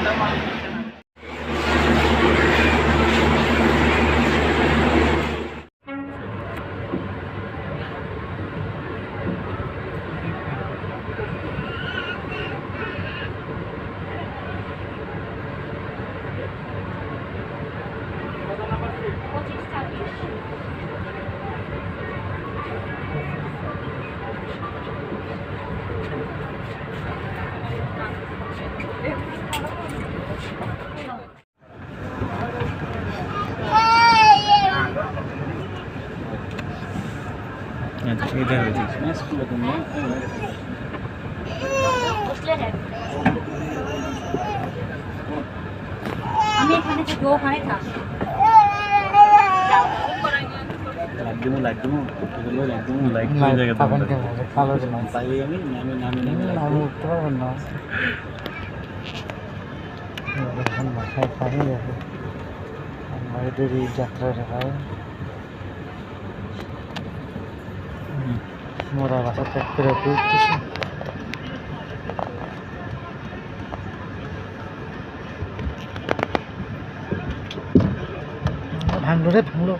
Number. হয়েছে আমি এখানে থাকি ওখানে থাক লাগদিমু লাগদিমু এগুলো লাগদিমু লাইক না, করে জায়গা তখন দাও কেমন হবে? কালো যে মাছ। পাইলে আমি নামে নামে নামে আমি উঠতে পারবো না এখন মাথায় পানি দেখো আমাদের এই যাত্রাটা হয় মোরা বাসা ত্যাগ করে উঠতেছে ভাঙলো রে ভাঙলো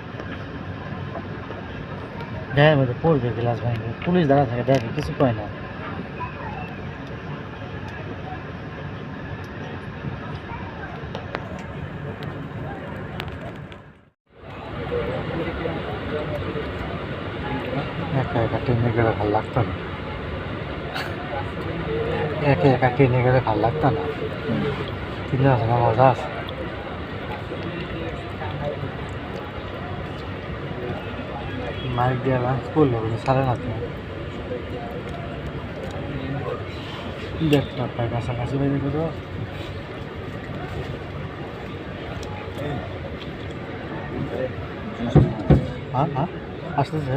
গায়ের মধ্যে পড়বে গ্লাস ভাঙবে পুলিশ দাঁড়া থাকে দেখে কিছু কয় না একা একা ট্রেনে গেলে ভালো লাগতো না। একা একা ট্রেনে গেলে ভালো লাগতো না। তিনজন আছে না মজা আছে? মাইক দিয়ে লাঞ্চ করল কিন্তু সাড়ে না দেখটা পায় কাছাকাছি বাইরে করো হ্যাঁ হ্যাঁ আসতেছে।